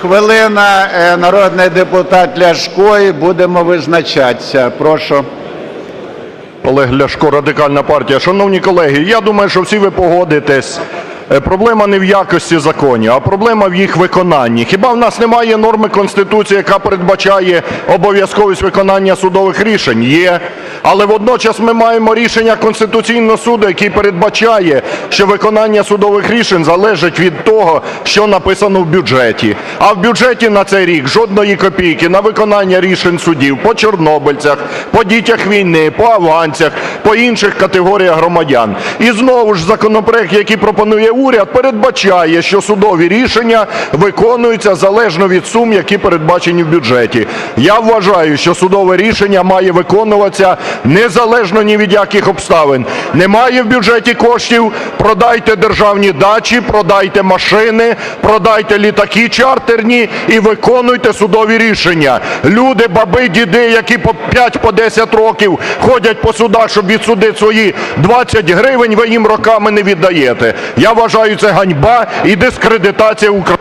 Хвилина, е, народний депутат Ляшко, і будемо визначатися. Прошу. Олег Ляшко, Радикальна партія. Шановні колеги, я думаю, що всі ви погодитесь. е, Проблема не в якості законів, а проблема в їх виконанні. Хіба в нас немає норми Конституції, яка передбачає обов'язковість виконання судових рішень? Є. Але водночас ми маємо рішення Конституційного суду, який передбачає, що виконання судових рішень залежить від того, що написано в бюджеті. А в бюджеті на цей рік жодної копійки на виконання рішень судів по чорнобильцях, по дітях війни, по авансах, по інших категоріях громадян. І знову ж законопроект, який пропонує уряд, передбачає, що судові рішення виконуються залежно від сум, які передбачені в бюджеті. Я вважаю, що судове рішення має виконуватися незалежно ні від яких обставин. Немає в бюджеті коштів, продайте державні дачі, продайте машини, продайте літаки чартерні і виконуйте судові рішення. Люди, баби, діди, які по 5 по 10 років ходять по судах, щоб відсудити свої 20 гривень, ви їм роками не віддаєте. Я вважаю, це ганьба і дискредитація України.